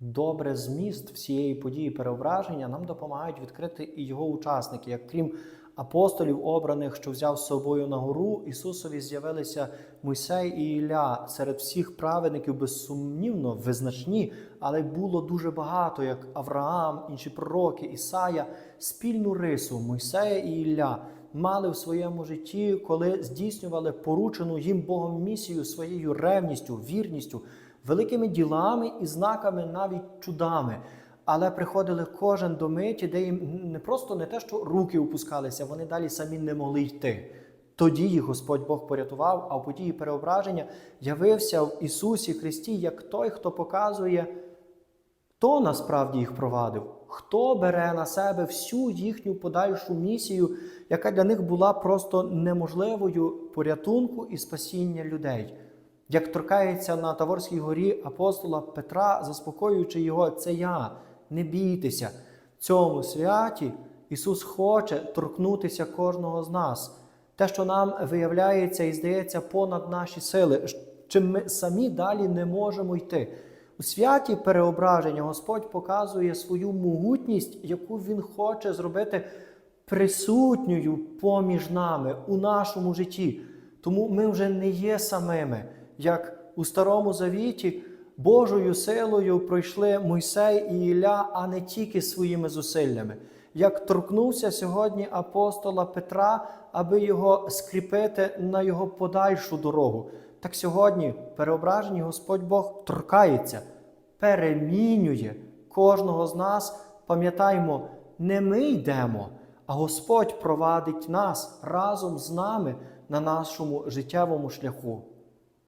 добре зміст всієї події переображення нам допомагають відкрити і його учасники, як крім апостолів, обраних, що взяв з собою на гору, Ісусові з'явилися Мойсей і Ілля. Серед всіх праведників безсумнівно визначні, але було дуже багато, як Авраам, інші пророки, Ісая, спільну рису Мойсея і Ілля мали в своєму житті, коли здійснювали поручену їм Богом місію своєю ревністю, вірністю, великими ділами і знаками, навіть чудами. Але приходили кожен до миті, де їм не просто не те, що руки опускалися, вони далі самі не могли йти. Тоді їх Господь Бог порятував, а в події переображення явився в Ісусі Христі як той, хто показує, хто насправді їх провадив, хто бере на себе всю їхню подальшу місію, яка для них була просто неможливою порятунку і спасіння людей. Як торкається на Таворській горі апостола Петра, заспокоюючи його, це я, не бійтеся. В цьому святі Ісус хоче торкнутися кожного з нас. Те, що нам виявляється і здається понад наші сили, чим ми самі далі не можемо йти. У святі переображення Господь показує свою могутність, яку Він хоче зробити присутньою поміж нами у нашому житті. Тому ми вже не є самими, як у Старому Завіті Божою силою пройшли Мойсей і Ілля, а не тільки своїми зусиллями. Як торкнувся сьогодні апостола Петра, аби його скріпити на його подальшу дорогу. Так сьогодні переображений Господь Бог торкається, перемінює кожного з нас. Пам'ятаймо, не ми йдемо, а Господь провадить нас разом з нами на нашому життєвому шляху.